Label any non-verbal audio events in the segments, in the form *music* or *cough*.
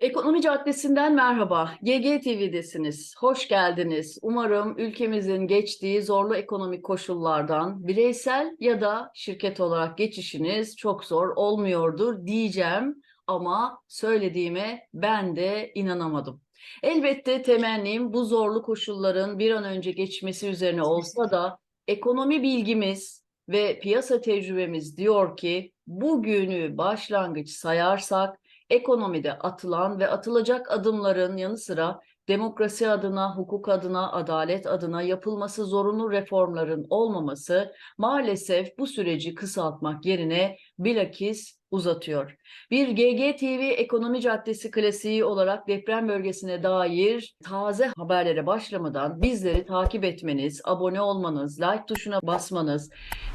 Ekonomi Caddesi'nden merhaba. GG TV'desiniz. Hoş geldiniz. Umarım ülkemizin geçtiği zorlu ekonomik koşullardan bireysel ya da şirket olarak geçişiniz çok zor olmuyordur diyeceğim ama söylediğime ben de inanamadım. Elbette temennim bu zorlu koşulların bir an önce geçmesi üzerine olsa da ekonomi bilgimiz ve piyasa tecrübemiz diyor ki bugünü başlangıç sayarsak ekonomide atılan ve atılacak adımların yanı sıra demokrasi adına, hukuk adına, adalet adına yapılması zorunlu reformların olmaması maalesef bu süreci kısaltmak yerine bilakis uzatıyor. Bir GGTV Ekonomi Caddesi klasiği olarak deprem bölgesine dair taze haberlere başlamadan bizleri takip etmeniz, abone olmanız, like tuşuna basmanız,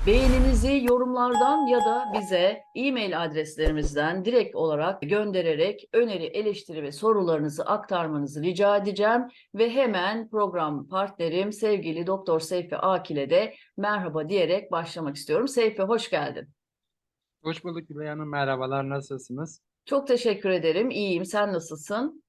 beğeninizi yorumlardan ya da bize e-mail adreslerimizden direkt olarak göndererek öneri, eleştiri ve sorularınızı aktarmanızı rica edeceğim ve hemen program partnerim sevgili Doktor Seyfi Akil'e de merhaba diyerek başlamak istiyorum. Seyfi hoş geldin. Hoş bulduk Gülay Hanım. Merhabalar. Nasılsınız? Çok teşekkür ederim. İyiyim. Sen nasılsın?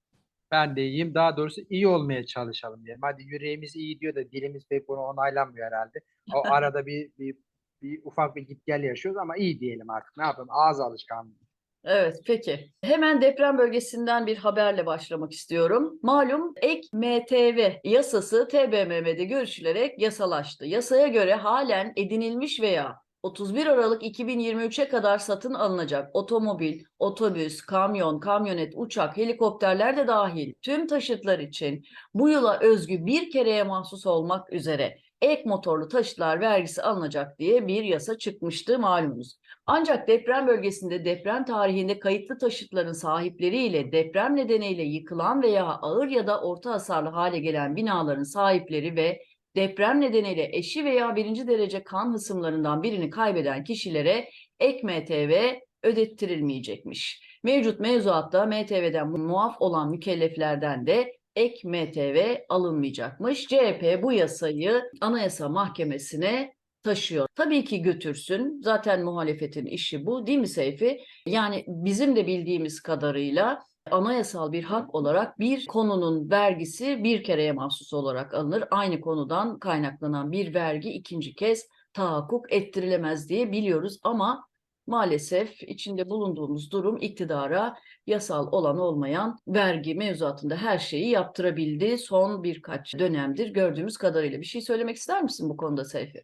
Ben de iyiyim. Daha doğrusu iyi olmaya çalışalım diyelim. Hadi yüreğimiz iyi diyor da dilimiz pek bunu onaylamıyor herhalde. O *laughs* arada bir, bir, bir ufak bir git gel yaşıyoruz ama iyi diyelim artık. Ne yapalım? Ağız alışkanlığı. Evet, peki. Hemen deprem bölgesinden bir haberle başlamak istiyorum. Malum ek MTV yasası TBMM'de görüşülerek yasalaştı. Yasaya göre halen edinilmiş veya 31 Aralık 2023'e kadar satın alınacak otomobil, otobüs, kamyon, kamyonet, uçak, helikopterler de dahil tüm taşıtlar için bu yıla özgü bir kereye mahsus olmak üzere ek motorlu taşıtlar vergisi alınacak diye bir yasa çıkmıştı malumunuz. Ancak deprem bölgesinde deprem tarihinde kayıtlı taşıtların sahipleriyle deprem nedeniyle yıkılan veya ağır ya da orta hasarlı hale gelen binaların sahipleri ve deprem nedeniyle eşi veya birinci derece kan hısımlarından birini kaybeden kişilere ek MTV ödettirilmeyecekmiş. Mevcut mevzuatta MTV'den muaf olan mükelleflerden de ek MTV alınmayacakmış. CHP bu yasayı Anayasa Mahkemesi'ne taşıyor. Tabii ki götürsün. Zaten muhalefetin işi bu değil mi Seyfi? Yani bizim de bildiğimiz kadarıyla anayasal bir hak olarak bir konunun vergisi bir kereye mahsus olarak alınır. Aynı konudan kaynaklanan bir vergi ikinci kez tahakkuk ettirilemez diye biliyoruz ama maalesef içinde bulunduğumuz durum iktidara yasal olan olmayan vergi mevzuatında her şeyi yaptırabildi. Son birkaç dönemdir gördüğümüz kadarıyla. Bir şey söylemek ister misin bu konuda Seyfi?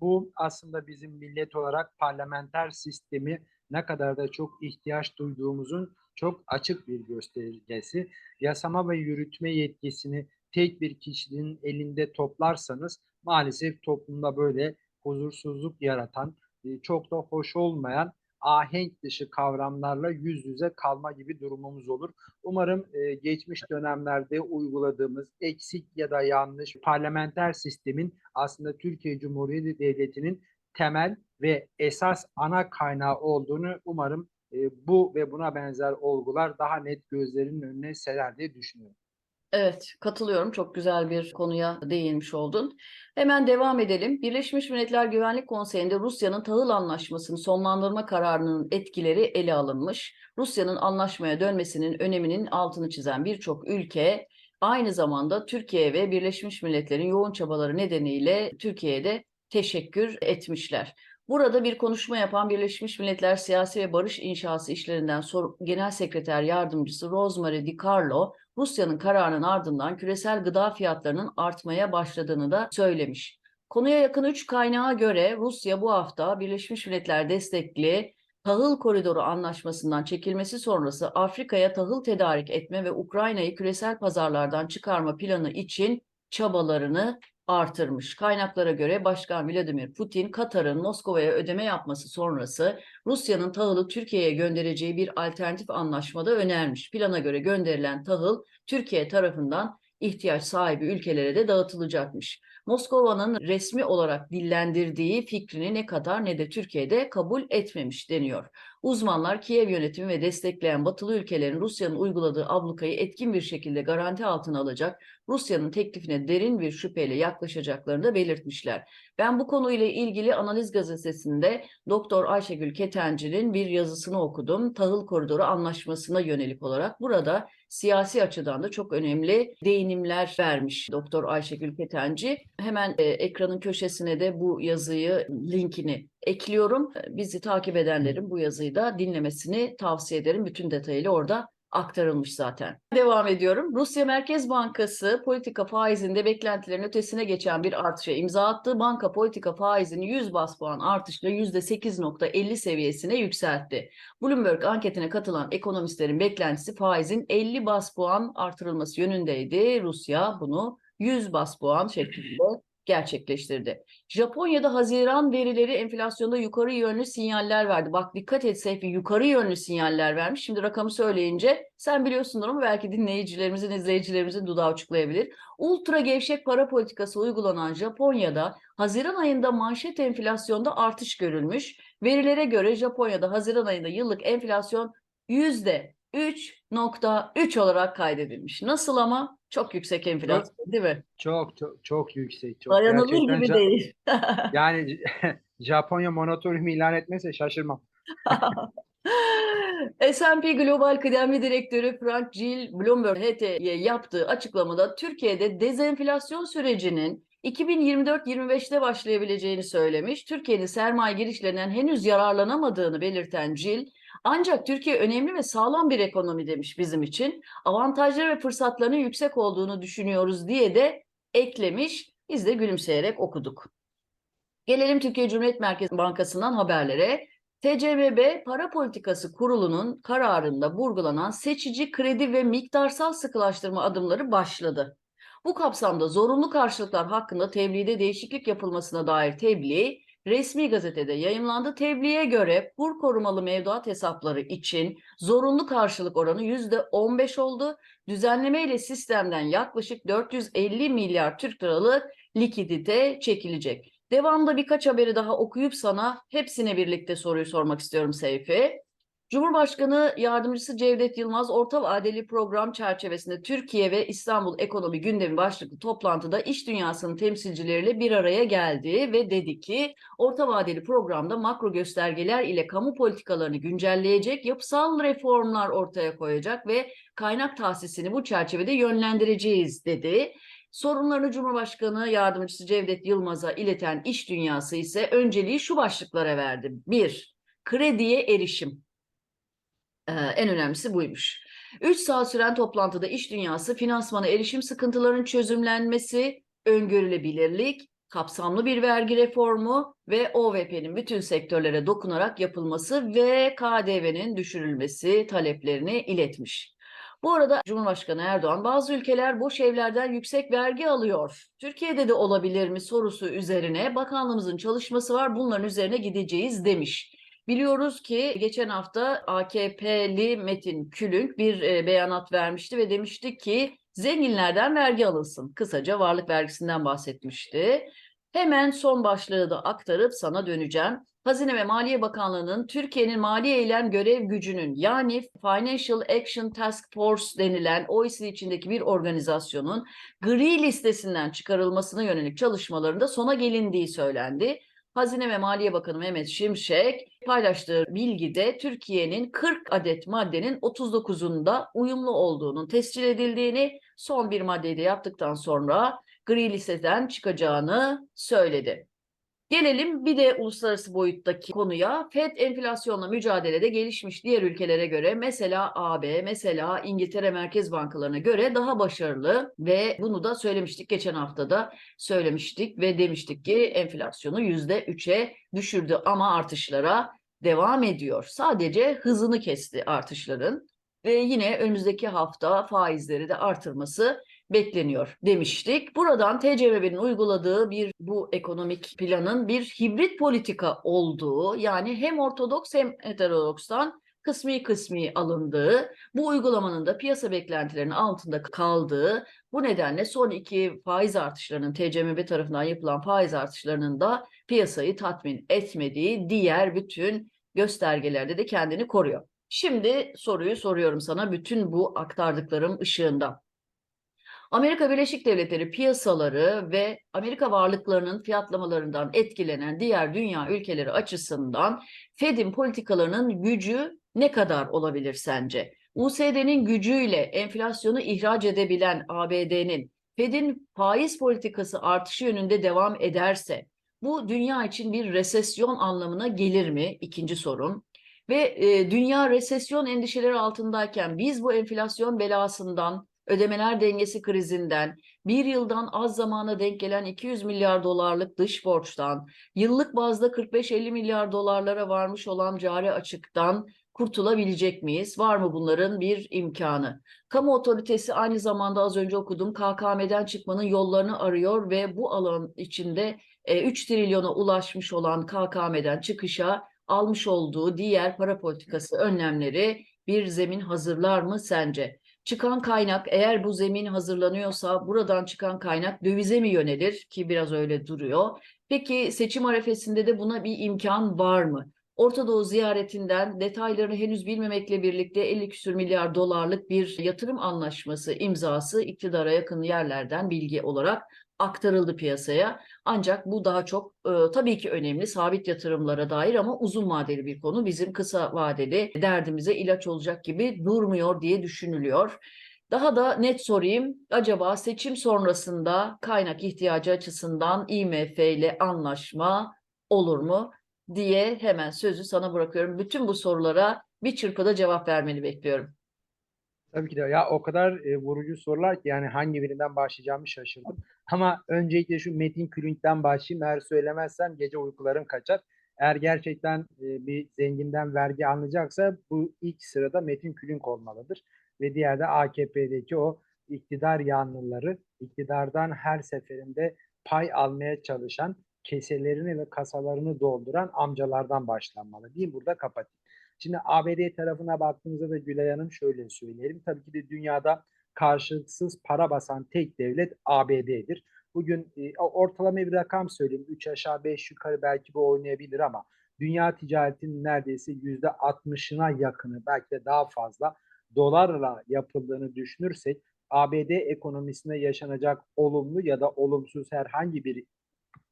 Bu aslında bizim millet olarak parlamenter sistemi ne kadar da çok ihtiyaç duyduğumuzun çok açık bir göstergesi. Yasama ve yürütme yetkisini tek bir kişinin elinde toplarsanız maalesef toplumda böyle huzursuzluk yaratan, e, çok da hoş olmayan ahenk dışı kavramlarla yüz yüze kalma gibi durumumuz olur. Umarım e, geçmiş dönemlerde uyguladığımız eksik ya da yanlış parlamenter sistemin aslında Türkiye Cumhuriyeti Devleti'nin temel ve esas ana kaynağı olduğunu umarım e, bu ve buna benzer olgular daha net gözlerinin önüne serer diye düşünüyorum. Evet, katılıyorum. Çok güzel bir konuya değinmiş oldun. Hemen devam edelim. Birleşmiş Milletler Güvenlik Konseyi'nde Rusya'nın tahıl anlaşmasını sonlandırma kararının etkileri ele alınmış. Rusya'nın anlaşmaya dönmesinin öneminin altını çizen birçok ülke aynı zamanda Türkiye ve Birleşmiş Milletler'in yoğun çabaları nedeniyle Türkiye'ye de teşekkür etmişler. Burada bir konuşma yapan Birleşmiş Milletler Siyasi ve Barış İnşası İşlerinden Genel Sekreter Yardımcısı Rosemary DiCarlo, Rusya'nın kararının ardından küresel gıda fiyatlarının artmaya başladığını da söylemiş. Konuya yakın üç kaynağa göre Rusya bu hafta Birleşmiş Milletler destekli tahıl koridoru anlaşmasından çekilmesi sonrası Afrika'ya tahıl tedarik etme ve Ukrayna'yı küresel pazarlardan çıkarma planı için çabalarını artırmış. Kaynaklara göre Başkan Vladimir Putin, Katar'ın Moskova'ya ödeme yapması sonrası Rusya'nın tahılı Türkiye'ye göndereceği bir alternatif anlaşmada önermiş. Plana göre gönderilen tahıl Türkiye tarafından ihtiyaç sahibi ülkelere de dağıtılacakmış. Moskova'nın resmi olarak dillendirdiği fikrini ne Katar ne de Türkiye'de kabul etmemiş deniyor. Uzmanlar Kiev yönetimi ve destekleyen batılı ülkelerin Rusya'nın uyguladığı ablukayı etkin bir şekilde garanti altına alacak Rusya'nın teklifine derin bir şüpheyle yaklaşacaklarını da belirtmişler. Ben bu konuyla ilgili Analiz Gazetesi'nde Doktor Ayşegül Ketenci'nin bir yazısını okudum. Tahıl Koridoru Anlaşması'na yönelik olarak burada siyasi açıdan da çok önemli değinimler vermiş Doktor Ayşegül Ketenci. Hemen e, ekranın köşesine de bu yazıyı linkini ekliyorum. E, Bizi takip edenlerin bu yazıyı da dinlemesini tavsiye ederim. Bütün detayıyla orada aktarılmış zaten. Devam ediyorum. Rusya Merkez Bankası politika faizinde beklentilerin ötesine geçen bir artışa imza attı. Banka politika faizini 100 bas puan artışla %8.50 seviyesine yükseltti. Bloomberg anketine katılan ekonomistlerin beklentisi faizin 50 bas puan artırılması yönündeydi. Rusya bunu 100 bas puan şeklinde gerçekleştirdi. Japonya'da Haziran verileri enflasyonda yukarı yönlü sinyaller verdi. Bak dikkat et Seyfi yukarı yönlü sinyaller vermiş. Şimdi rakamı söyleyince sen biliyorsundur ama belki dinleyicilerimizin, izleyicilerimizin dudağı uçuklayabilir. Ultra gevşek para politikası uygulanan Japonya'da Haziran ayında manşet enflasyonda artış görülmüş. Verilere göre Japonya'da Haziran ayında yıllık enflasyon yüzde 3.3 olarak kaydedilmiş. Nasıl ama? Çok yüksek enflasyon değil mi? Çok çok çok yüksek. Çok Dayanılır gerçekten gibi değil. *laughs* Yani *laughs* Japonya monotonimi ilan etmezse şaşırmam. *laughs* S&P Global Kıdemli Direktörü Frank Gill Bloomberg HT'ye yaptığı açıklamada Türkiye'de dezenflasyon sürecinin 2024-25'te başlayabileceğini söylemiş. Türkiye'nin sermaye girişlerinden henüz yararlanamadığını belirten Gill, ancak Türkiye önemli ve sağlam bir ekonomi demiş bizim için. Avantajları ve fırsatlarının yüksek olduğunu düşünüyoruz diye de eklemiş. Biz de gülümseyerek okuduk. Gelelim Türkiye Cumhuriyet Merkez Bankası'ndan haberlere. TCMB Para Politikası Kurulu'nun kararında vurgulanan seçici kredi ve miktarsal sıkılaştırma adımları başladı. Bu kapsamda zorunlu karşılıklar hakkında tebliğde değişiklik yapılmasına dair tebliğ resmi gazetede yayımlandı. Tebliğe göre kur korumalı mevduat hesapları için zorunlu karşılık oranı %15 oldu. Düzenleme ile sistemden yaklaşık 450 milyar Türk liralık likidite çekilecek. Devamında birkaç haberi daha okuyup sana hepsine birlikte soruyu sormak istiyorum Seyfi. Cumhurbaşkanı Yardımcısı Cevdet Yılmaz orta vadeli program çerçevesinde Türkiye ve İstanbul Ekonomi Gündemi başlıklı toplantıda iş dünyasının temsilcileriyle bir araya geldi ve dedi ki orta vadeli programda makro göstergeler ile kamu politikalarını güncelleyecek yapısal reformlar ortaya koyacak ve kaynak tahsisini bu çerçevede yönlendireceğiz dedi. Sorunlarını Cumhurbaşkanı Yardımcısı Cevdet Yılmaz'a ileten iş dünyası ise önceliği şu başlıklara verdi. Bir, krediye erişim. Ee, en önemlisi buymuş. 3 saat süren toplantıda iş dünyası finansmana erişim sıkıntılarının çözümlenmesi, öngörülebilirlik, kapsamlı bir vergi reformu ve OVP'nin bütün sektörlere dokunarak yapılması ve KDV'nin düşürülmesi taleplerini iletmiş. Bu arada Cumhurbaşkanı Erdoğan bazı ülkeler boş evlerden yüksek vergi alıyor. Türkiye'de de olabilir mi sorusu üzerine bakanlığımızın çalışması var bunların üzerine gideceğiz demiş. Biliyoruz ki geçen hafta AKP'li Metin Külünk bir e, beyanat vermişti ve demişti ki zenginlerden vergi alınsın. Kısaca varlık vergisinden bahsetmişti. Hemen son başlığı da aktarıp sana döneceğim. Hazine ve Maliye Bakanlığı'nın Türkiye'nin mali eylem görev gücünün yani Financial Action Task Force denilen OECD içindeki bir organizasyonun gri listesinden çıkarılmasına yönelik çalışmalarında sona gelindiği söylendi. Hazine ve Maliye Bakanı Mehmet Şimşek paylaştığı bilgide Türkiye'nin 40 adet maddenin 39'unda uyumlu olduğunun tescil edildiğini son bir maddeyi de yaptıktan sonra gri listeden çıkacağını söyledi. Gelelim bir de uluslararası boyuttaki konuya. FED enflasyonla mücadelede gelişmiş diğer ülkelere göre mesela AB, mesela İngiltere Merkez Bankalarına göre daha başarılı ve bunu da söylemiştik geçen hafta da söylemiştik ve demiştik ki enflasyonu %3'e düşürdü ama artışlara devam ediyor. Sadece hızını kesti artışların ve yine önümüzdeki hafta faizleri de artırması bekleniyor demiştik. Buradan TCMB'nin uyguladığı bir bu ekonomik planın bir hibrit politika olduğu yani hem ortodoks hem heterodokstan kısmi kısmi alındığı, bu uygulamanın da piyasa beklentilerinin altında kaldığı, bu nedenle son iki faiz artışlarının TCMB tarafından yapılan faiz artışlarının da piyasayı tatmin etmediği diğer bütün göstergelerde de kendini koruyor. Şimdi soruyu soruyorum sana bütün bu aktardıklarım ışığında. Amerika Birleşik Devletleri piyasaları ve Amerika varlıklarının fiyatlamalarından etkilenen diğer dünya ülkeleri açısından Fed'in politikalarının gücü ne kadar olabilir sence? USD'nin gücüyle enflasyonu ihraç edebilen ABD'nin Fed'in faiz politikası artışı yönünde devam ederse bu dünya için bir resesyon anlamına gelir mi? İkinci sorum. Ve e, dünya resesyon endişeleri altındayken biz bu enflasyon belasından, ödemeler dengesi krizinden, bir yıldan az zamana denk gelen 200 milyar dolarlık dış borçtan, yıllık bazda 45-50 milyar dolarlara varmış olan cari açıktan kurtulabilecek miyiz? Var mı bunların bir imkanı? Kamu otoritesi aynı zamanda az önce okudum KKM'den çıkmanın yollarını arıyor ve bu alan içinde e, 3 trilyona ulaşmış olan KKM'den çıkışa almış olduğu diğer para politikası önlemleri bir zemin hazırlar mı sence? Çıkan kaynak eğer bu zemin hazırlanıyorsa buradan çıkan kaynak dövize mi yönelir ki biraz öyle duruyor. Peki seçim arefesinde de buna bir imkan var mı? Orta Doğu ziyaretinden detaylarını henüz bilmemekle birlikte 50 küsür milyar dolarlık bir yatırım anlaşması imzası iktidara yakın yerlerden bilgi olarak aktarıldı piyasaya. Ancak bu daha çok e, tabii ki önemli sabit yatırımlara dair ama uzun vadeli bir konu. Bizim kısa vadeli derdimize ilaç olacak gibi durmuyor diye düşünülüyor. Daha da net sorayım. Acaba seçim sonrasında kaynak ihtiyacı açısından IMF ile anlaşma olur mu diye hemen sözü sana bırakıyorum. Bütün bu sorulara bir çırpıda cevap vermeni bekliyorum. Tabii ki de ya o kadar e, vurucu sorular ki yani hangi birinden başlayacağımı şaşırdım. Ama öncelikle şu Metin Külünk'ten başlayayım. Eğer söylemezsem gece uykularım kaçar. Eğer gerçekten e, bir zenginden vergi alınacaksa bu ilk sırada Metin Külünk olmalıdır. Ve diğer de AKP'deki o iktidar yanlıları, iktidardan her seferinde pay almaya çalışan, keselerini ve kasalarını dolduran amcalardan başlanmalı diyeyim. Burada kapatayım. Şimdi ABD tarafına baktığımızda da Gülay Hanım şöyle söyleyelim. Tabii ki de dünyada karşılıksız para basan tek devlet ABD'dir. Bugün e, ortalama bir rakam söyleyeyim. 3 aşağı 5 yukarı belki bu oynayabilir ama dünya ticaretinin neredeyse %60'ına yakını belki de daha fazla dolarla yapıldığını düşünürsek ABD ekonomisinde yaşanacak olumlu ya da olumsuz herhangi bir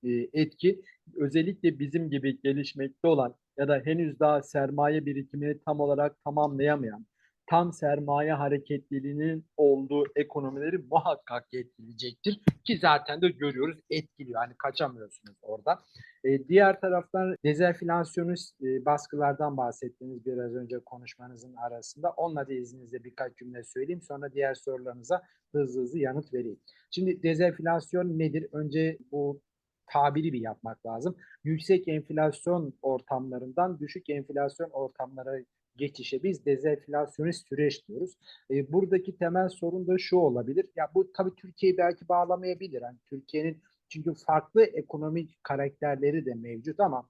e, etki özellikle bizim gibi gelişmekte olan ya da henüz daha sermaye birikimini tam olarak tamamlayamayan, tam sermaye hareketliliğinin olduğu ekonomileri muhakkak etkileyecektir. Ki zaten de görüyoruz etkiliyor. Hani kaçamıyorsunuz orada. Ee, diğer taraftan dezenflasyonist e, baskılardan bahsettiniz biraz önce konuşmanızın arasında. Onunla da izninizle birkaç cümle söyleyeyim. Sonra diğer sorularınıza hızlı hızlı yanıt vereyim. Şimdi dezenflasyon nedir? Önce bu tabiri bir yapmak lazım. Yüksek enflasyon ortamlarından düşük enflasyon ortamlara geçişe biz dezenflasyonist süreç diyoruz. E, buradaki temel sorun da şu olabilir. Ya bu tabii Türkiye'yi belki bağlamayabilir. Yani Türkiye'nin çünkü farklı ekonomik karakterleri de mevcut ama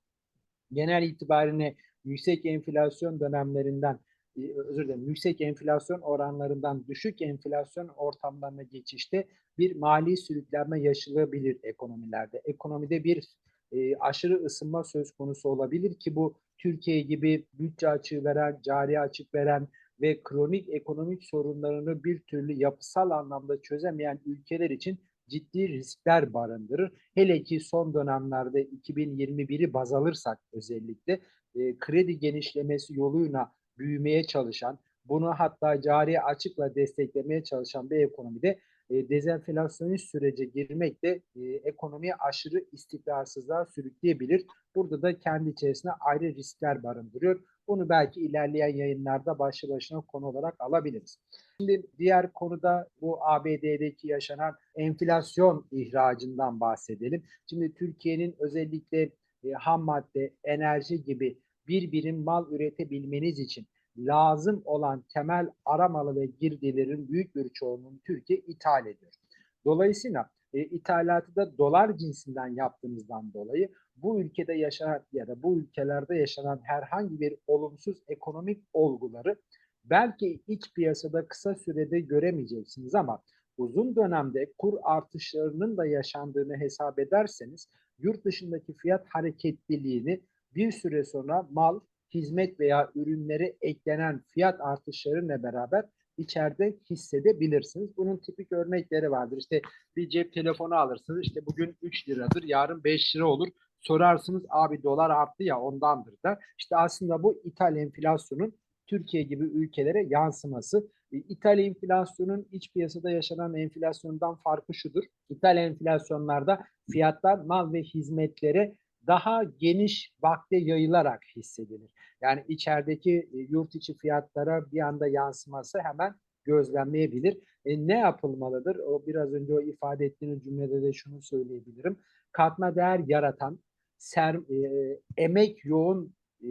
genel itibariyle yüksek enflasyon dönemlerinden e, özür dilerim yüksek enflasyon oranlarından düşük enflasyon ortamlarına geçişte bir mali sürüklenme yaşanabilir ekonomilerde. Ekonomide bir e, aşırı ısınma söz konusu olabilir ki bu Türkiye gibi bütçe açığı veren, cari açık veren ve kronik ekonomik sorunlarını bir türlü yapısal anlamda çözemeyen ülkeler için ciddi riskler barındırır. Hele ki son dönemlerde 2021'i baz alırsak özellikle e, kredi genişlemesi yoluyla büyümeye çalışan, bunu hatta cari açıkla desteklemeye çalışan bir ekonomide e, dezenflasyonist sürece girmek de e, ekonomiyi aşırı istikrarsızlığa sürükleyebilir. Burada da kendi içerisinde ayrı riskler barındırıyor. Bunu belki ilerleyen yayınlarda başlı başına konu olarak alabiliriz. Şimdi diğer konuda bu ABD'deki yaşanan enflasyon ihracından bahsedelim. Şimdi Türkiye'nin özellikle e, ham madde, enerji gibi bir birim mal üretebilmeniz için lazım olan temel aramalı ve girdilerin büyük bir çoğunluğunu Türkiye ithal ediyor. Dolayısıyla e, ithalatı da dolar cinsinden yaptığımızdan dolayı bu ülkede yaşanan ya da bu ülkelerde yaşanan herhangi bir olumsuz ekonomik olguları belki iç piyasada kısa sürede göremeyeceksiniz ama uzun dönemde kur artışlarının da yaşandığını hesap ederseniz yurt dışındaki fiyat hareketliliğini bir süre sonra mal hizmet veya ürünlere eklenen fiyat artışlarıyla beraber içeride hissedebilirsiniz. Bunun tipik örnekleri vardır. İşte bir cep telefonu alırsınız. İşte bugün 3 liradır, yarın 5 lira olur. Sorarsınız abi dolar arttı ya ondandır da. İşte aslında bu ithal enflasyonun Türkiye gibi ülkelere yansıması. E, İthal enflasyonun iç piyasada yaşanan enflasyondan farkı şudur. İthal enflasyonlarda fiyatlar mal ve hizmetlere daha geniş vakte yayılarak hissedilir. Yani içerideki e, yurt içi fiyatlara bir anda yansıması hemen gözlenmeyebilir. E, ne yapılmalıdır? O biraz önce o ifade ettiğiniz cümlede de şunu söyleyebilirim. Katma değer yaratan, ser, e, emek yoğun e,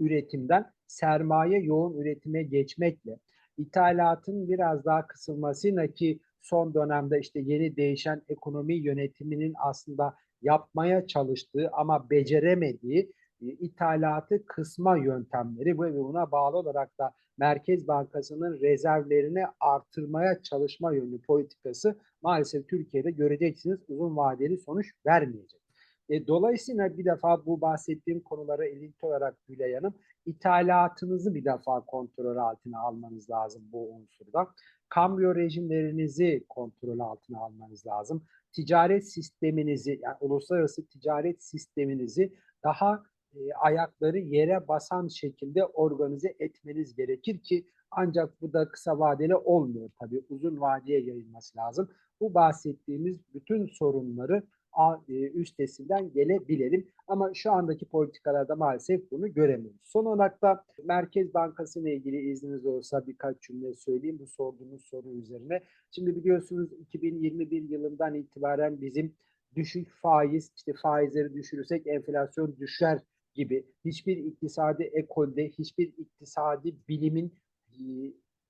üretimden sermaye yoğun üretime geçmekle ithalatın biraz daha kısılmasıyla ki son dönemde işte yeni değişen ekonomi yönetiminin aslında yapmaya çalıştığı ama beceremediği e, ithalatı kısma yöntemleri ve buna bağlı olarak da Merkez Bankası'nın rezervlerini artırmaya çalışma yönlü politikası maalesef Türkiye'de göreceksiniz uzun vadeli sonuç vermeyecek. E, dolayısıyla bir defa bu bahsettiğim konulara elinti olarak Gülay Hanım, ithalatınızı bir defa kontrol altına almanız lazım bu unsurda. Kambiyo rejimlerinizi kontrol altına almanız lazım. Ticaret sisteminizi, yani uluslararası ticaret sisteminizi daha e, ayakları yere basan şekilde organize etmeniz gerekir ki ancak bu da kısa vadeli olmuyor tabii. Uzun vadeye yayılması lazım. Bu bahsettiğimiz bütün sorunları e, üstesinden gelebilelim. Ama şu andaki politikalarda maalesef bunu göremiyoruz. Son olarak da Merkez Bankası ile ilgili izniniz olursa birkaç cümle söyleyeyim bu sorduğunuz soru üzerine. Şimdi biliyorsunuz 2021 yılından itibaren bizim düşük faiz, işte faizleri düşürürsek enflasyon düşer gibi hiçbir iktisadi ekolde, hiçbir iktisadi bilimin e,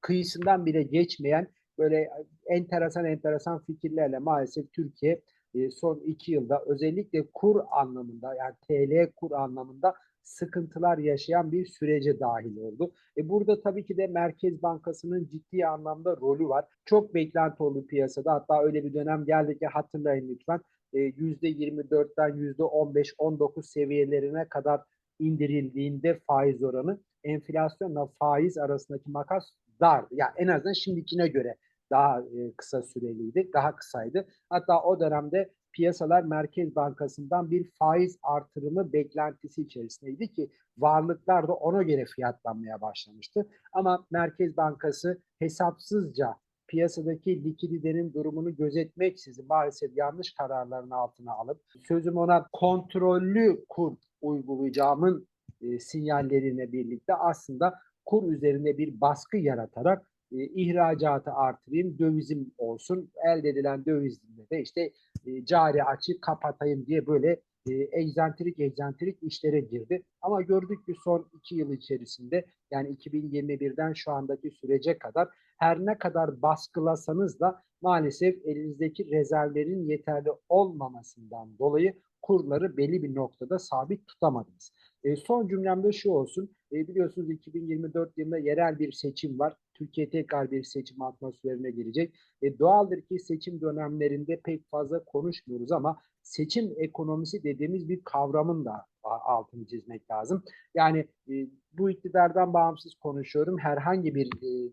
kıyısından bile geçmeyen böyle enteresan enteresan fikirlerle maalesef Türkiye e, son iki yılda özellikle kur anlamında yani TL kur anlamında sıkıntılar yaşayan bir sürece dahil oldu. E burada tabii ki de Merkez Bankası'nın ciddi anlamda rolü var. Çok beklenti oldu piyasada. Hatta öyle bir dönem geldi ki hatırlayın lütfen. E, %24'ten %15-19 seviyelerine kadar indirildiğinde faiz oranı enflasyonla faiz arasındaki makas dardı. Yani en azından şimdikine göre daha e, kısa süreliydi, daha kısaydı. Hatta o dönemde piyasalar Merkez Bankası'ndan bir faiz artırımı beklentisi içerisindeydi ki varlıklar da ona göre fiyatlanmaya başlamıştı. Ama Merkez Bankası hesapsızca piyasadaki likiditenin durumunu gözetmeksizin maalesef yanlış kararların altına alıp sözüm ona kontrollü kur uygulayacağımın e, sinyallerine birlikte aslında kur üzerinde bir baskı yaratarak e, ihracatı artırayım, dövizim olsun, elde edilen dövizle de işte e, cari açı kapatayım diye böyle e, egzantrik egzantrik işlere girdi. Ama gördük ki son iki yıl içerisinde yani 2021'den şu andaki sürece kadar her ne kadar baskılasanız da maalesef elinizdeki rezervlerin yeterli olmamasından dolayı kurları belli bir noktada sabit tutamadınız. E, son cümlemde şu olsun. E, biliyorsunuz 2024 yılında yerel bir seçim var. Türkiye tekrar bir seçim atmosferine girecek. E, doğaldır ki seçim dönemlerinde pek fazla konuşmuyoruz ama seçim ekonomisi dediğimiz bir kavramın da altını çizmek lazım. Yani e, bu iktidardan bağımsız konuşuyorum. Herhangi bir e,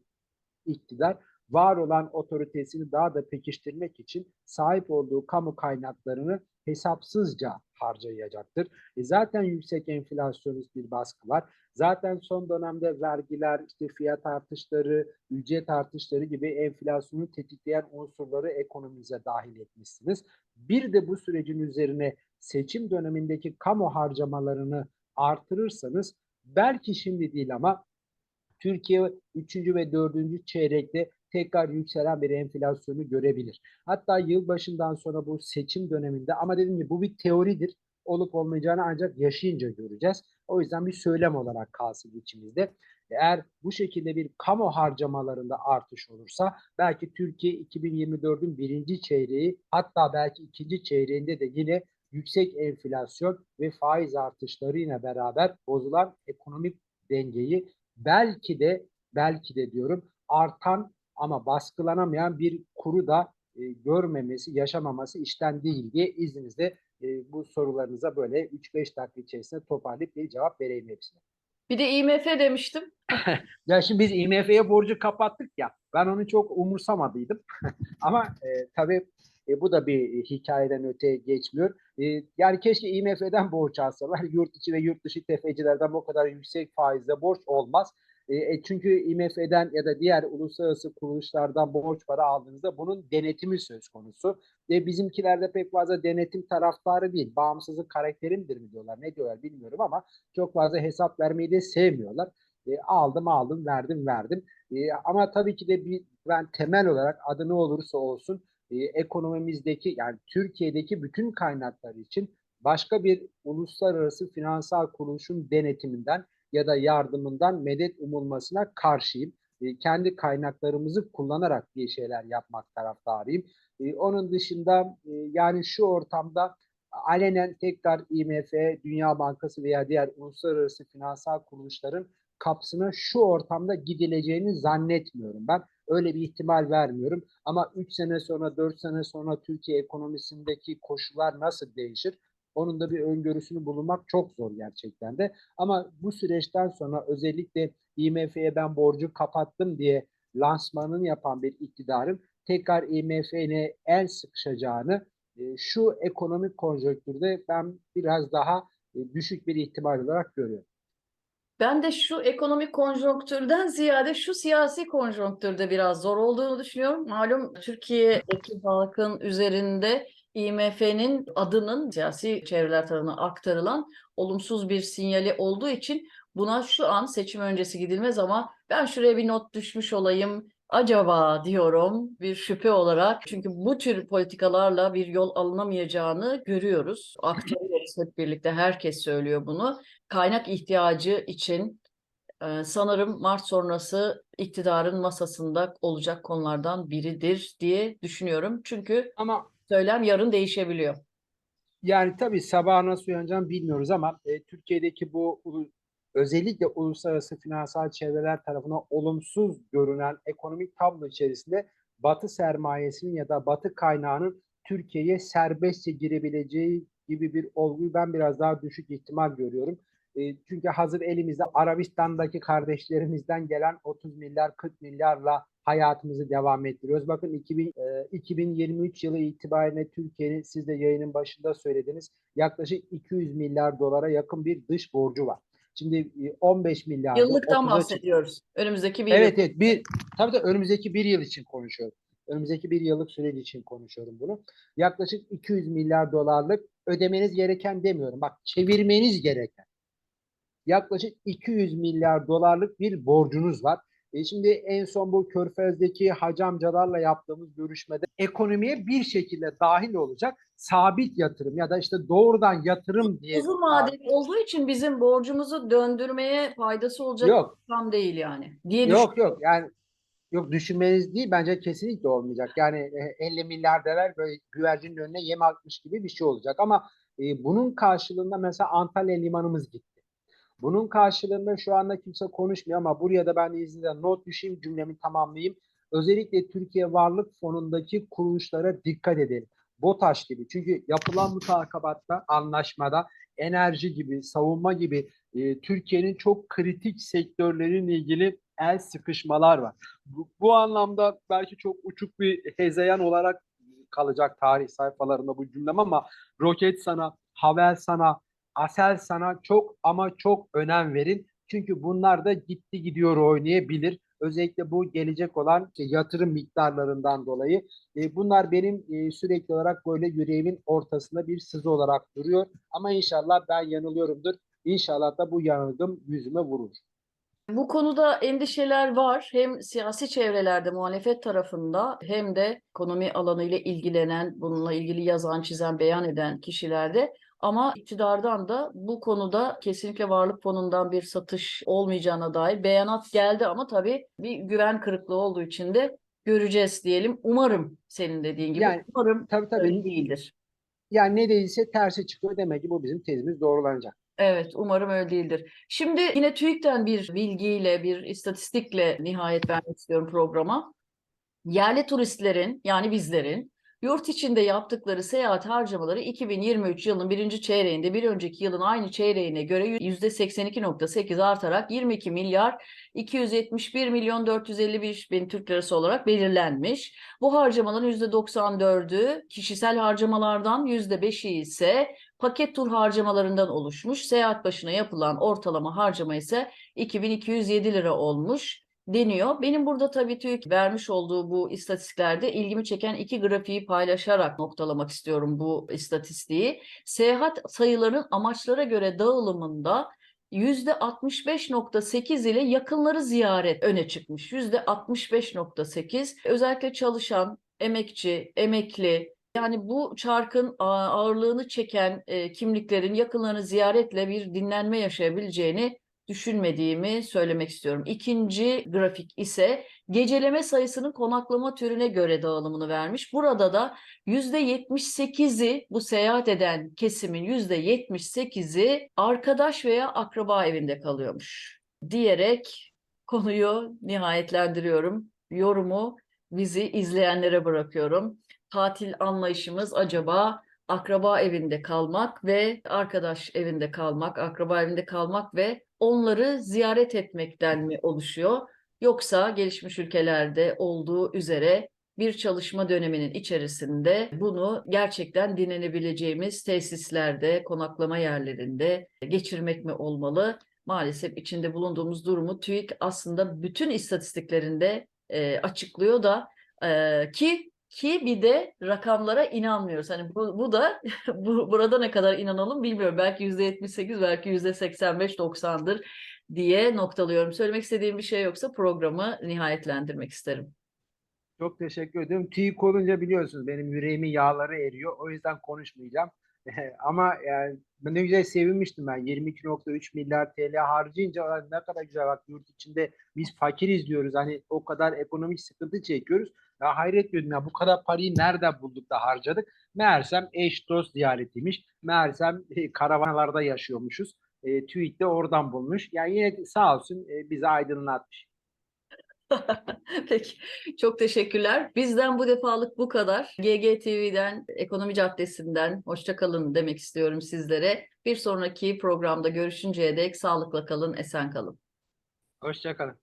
iktidar var olan otoritesini daha da pekiştirmek için sahip olduğu kamu kaynaklarını hesapsızca harcayacaktır. E zaten yüksek enflasyonist bir baskı var. Zaten son dönemde vergiler, işte fiyat artışları, ücret artışları gibi enflasyonu tetikleyen unsurları ekonomimize dahil etmişsiniz. Bir de bu sürecin üzerine seçim dönemindeki kamu harcamalarını artırırsanız belki şimdi değil ama Türkiye 3. ve 4. çeyrekte tekrar yükselen bir enflasyonu görebilir. Hatta yılbaşından sonra bu seçim döneminde ama dediğim gibi bu bir teoridir. Olup olmayacağını ancak yaşayınca göreceğiz. O yüzden bir söylem olarak kalsın içimizde. Eğer bu şekilde bir kamu harcamalarında artış olursa belki Türkiye 2024'ün birinci çeyreği hatta belki ikinci çeyreğinde de yine yüksek enflasyon ve faiz artışlarıyla beraber bozulan ekonomik dengeyi belki de belki de diyorum artan ama baskılanamayan bir kuru da e, görmemesi, yaşamaması işten değil diye izninizle e, bu sorularınıza böyle 3-5 dakika içerisinde toparlayıp bir cevap vereyim hepsine. Bir de IMF demiştim. *laughs* Ya şimdi biz IMF'ye borcu kapattık ya. Ben onu çok umursamadıydım. *laughs* Ama e, tabii e, bu da bir hikayeden öte geçmiyor. E, yani keşke IMF'den borç alsalar. Yurt içi ve yurt dışı tefecilerden bu kadar yüksek faizle borç olmaz. E, e, çünkü IMF'den ya da diğer uluslararası kuruluşlardan borç para aldığınızda bunun denetimi söz konusu. Ve bizimkilerde pek fazla denetim taraftarı değil. Bağımsızlık karakterimdir mi diyorlar, ne diyorlar bilmiyorum ama çok fazla hesap vermeyi de sevmiyorlar. E, aldım aldım verdim verdim. E, ama tabii ki de bir ben temel olarak adı ne olursa olsun e, ekonomimizdeki yani Türkiye'deki bütün kaynaklar için başka bir uluslararası finansal kuruluşun denetiminden ya da yardımından medet umulmasına karşıyım. E, kendi kaynaklarımızı kullanarak bir şeyler yapmak taraftarıyım. E, onun dışında e, yani şu ortamda alenen tekrar IMF, Dünya Bankası veya diğer uluslararası finansal kuruluşların kapsına şu ortamda gidileceğini zannetmiyorum. Ben öyle bir ihtimal vermiyorum. Ama 3 sene sonra, 4 sene sonra Türkiye ekonomisindeki koşullar nasıl değişir? Onun da bir öngörüsünü bulunmak çok zor gerçekten de. Ama bu süreçten sonra özellikle IMF'ye ben borcu kapattım diye lansmanını yapan bir iktidarın tekrar IMF'ye el sıkışacağını e, şu ekonomik konjonktürde ben biraz daha e, düşük bir ihtimal olarak görüyorum. Ben de şu ekonomik konjonktürden ziyade şu siyasi konjonktürde biraz zor olduğunu düşünüyorum. Malum Türkiye'deki halkın üzerinde IMF'nin adının siyasi çevreler tarafından aktarılan olumsuz bir sinyali olduğu için buna şu an seçim öncesi gidilmez ama ben şuraya bir not düşmüş olayım. Acaba diyorum bir şüphe olarak çünkü bu tür politikalarla bir yol alınamayacağını görüyoruz. Aktarıyoruz hep birlikte herkes söylüyor bunu. Kaynak ihtiyacı için e, sanırım Mart sonrası iktidarın masasında olacak konulardan biridir diye düşünüyorum. Çünkü Ama söylem yarın değişebiliyor. Yani tabii sabah nasıl uyanacağını bilmiyoruz ama e, Türkiye'deki bu özellikle uluslararası finansal çevreler tarafından olumsuz görünen ekonomik tablo içerisinde Batı sermayesinin ya da Batı kaynağının Türkiye'ye serbestçe girebileceği gibi bir olguyu ben biraz daha düşük ihtimal görüyorum. E, çünkü hazır elimizde Arabistan'daki kardeşlerimizden gelen 30 milyar 40 milyarla hayatımızı devam ettiriyoruz. Bakın 2000, e, 2023 yılı itibariyle Türkiye'nin siz de yayının başında söylediniz yaklaşık 200 milyar dolara yakın bir dış borcu var. Şimdi e, 15 milyar Yıllıktan bahsediyoruz. Önümüzdeki bir Evet yıl. evet bir tabii de önümüzdeki bir yıl için konuşuyorum. Önümüzdeki bir yıllık süreç için konuşuyorum bunu. Yaklaşık 200 milyar dolarlık ödemeniz gereken demiyorum. Bak çevirmeniz gereken. Yaklaşık 200 milyar dolarlık bir borcunuz var. E şimdi en son bu Körfez'deki hacı amcalarla yaptığımız görüşmede ekonomiye bir şekilde dahil olacak sabit yatırım ya da işte doğrudan yatırım diye Uzun vadeli olduğu için bizim borcumuzu döndürmeye faydası olacak yok. tam değil yani diye Yok yok. Yani yok düşünmeniz değil bence kesinlikle olmayacak. Yani e, 50 milyardeler böyle güvercinin önüne yem atmış gibi bir şey olacak. Ama e, bunun karşılığında mesela Antalya limanımız gitti. Bunun karşılığında şu anda kimse konuşmuyor ama buraya da ben izninizle not düşeyim cümlemi tamamlayayım. Özellikle Türkiye Varlık Fonu'ndaki kuruluşlara dikkat edelim. BOTAŞ gibi çünkü yapılan mutakabatta anlaşmada enerji gibi savunma gibi e, Türkiye'nin çok kritik sektörleriyle ilgili el sıkışmalar var. Bu, bu anlamda belki çok uçuk bir hezeyan olarak kalacak tarih sayfalarında bu cümlem ama Roketsan'a, Havelsan'a, Aselsan'a çok ama çok önem verin. Çünkü bunlar da gitti gidiyor oynayabilir. Özellikle bu gelecek olan işte yatırım miktarlarından dolayı. E, bunlar benim e, sürekli olarak böyle yüreğimin ortasında bir sızı olarak duruyor. Ama inşallah ben yanılıyorumdur. İnşallah da bu yanılgım yüzüme vurur. Bu konuda endişeler var. Hem siyasi çevrelerde muhalefet tarafında hem de ekonomi alanıyla ilgilenen, bununla ilgili yazan, çizen, beyan eden kişilerde. Ama iktidardan da bu konuda kesinlikle varlık fonundan bir satış olmayacağına dair beyanat geldi ama tabii bir güven kırıklığı olduğu için de göreceğiz diyelim. Umarım senin dediğin gibi. Yani Umarım Tabii tabii. değildir. Yani ne değilse tersi çıkıyor. Demek ki bu bizim tezimiz doğrulanacak. Evet, umarım öyle değildir. Şimdi yine TÜİK'ten bir bilgiyle, bir istatistikle nihayet vermek istiyorum programa. Yerli turistlerin, yani bizlerin Yurt içinde yaptıkları seyahat harcamaları 2023 yılının birinci çeyreğinde bir önceki yılın aynı çeyreğine göre %82.8 artarak 22 milyar 271 milyon 451 bin Türk lirası olarak belirlenmiş. Bu harcamaların %94'ü kişisel harcamalardan, %5'i ise paket tur harcamalarından oluşmuş. Seyahat başına yapılan ortalama harcama ise 2207 lira olmuş deniyor. Benim burada tabii TÜİK vermiş olduğu bu istatistiklerde ilgimi çeken iki grafiği paylaşarak noktalamak istiyorum bu istatistiği. Seyahat sayılarının amaçlara göre dağılımında %65.8 ile yakınları ziyaret öne çıkmış. %65.8 özellikle çalışan, emekçi, emekli yani bu çarkın ağırlığını çeken e, kimliklerin yakınlarını ziyaretle bir dinlenme yaşayabileceğini düşünmediğimi söylemek istiyorum. İkinci grafik ise geceleme sayısının konaklama türüne göre dağılımını vermiş. Burada da %78'i bu seyahat eden kesimin %78'i arkadaş veya akraba evinde kalıyormuş diyerek konuyu nihayetlendiriyorum. Yorumu bizi izleyenlere bırakıyorum. Tatil anlayışımız acaba akraba evinde kalmak ve arkadaş evinde kalmak, akraba evinde kalmak ve onları ziyaret etmekten mi oluşuyor? Yoksa gelişmiş ülkelerde olduğu üzere bir çalışma döneminin içerisinde bunu gerçekten dinlenebileceğimiz tesislerde, konaklama yerlerinde geçirmek mi olmalı? Maalesef içinde bulunduğumuz durumu TÜİK aslında bütün istatistiklerinde e, açıklıyor da e, ki ki bir de rakamlara inanmıyoruz. Hani bu, bu da *laughs* bu, burada ne kadar inanalım bilmiyorum. Belki %78 belki %85-90'dır diye noktalıyorum. Söylemek istediğim bir şey yoksa programı nihayetlendirmek isterim. Çok teşekkür ederim. TÜİK olunca biliyorsunuz benim yüreğimin yağları eriyor. O yüzden konuşmayacağım. *laughs* Ama yani ne güzel sevinmiştim ben. 22.3 milyar TL harcayınca "Aa, ne kadar güzel bak yurt içinde biz fakiriz diyoruz. Hani o kadar ekonomik sıkıntı çekiyoruz. Ya hayret diyordum ya bu kadar parayı nerede bulduk da harcadık? Meğersem eş dost ziyaretiymiş. Meğersem e, karavaнаlarda yaşıyormuşuz. E, TÜİK de oradan bulmuş. Yani yine sağ olsun e, bizi aydınlatmış. *laughs* Peki, çok teşekkürler. Bizden bu defalık bu kadar. GGTV'den, Ekonomi Caddesi'nden hoşça kalın demek istiyorum sizlere. Bir sonraki programda görüşünceye dek sağlıkla kalın, esen kalın. Hoşçakalın.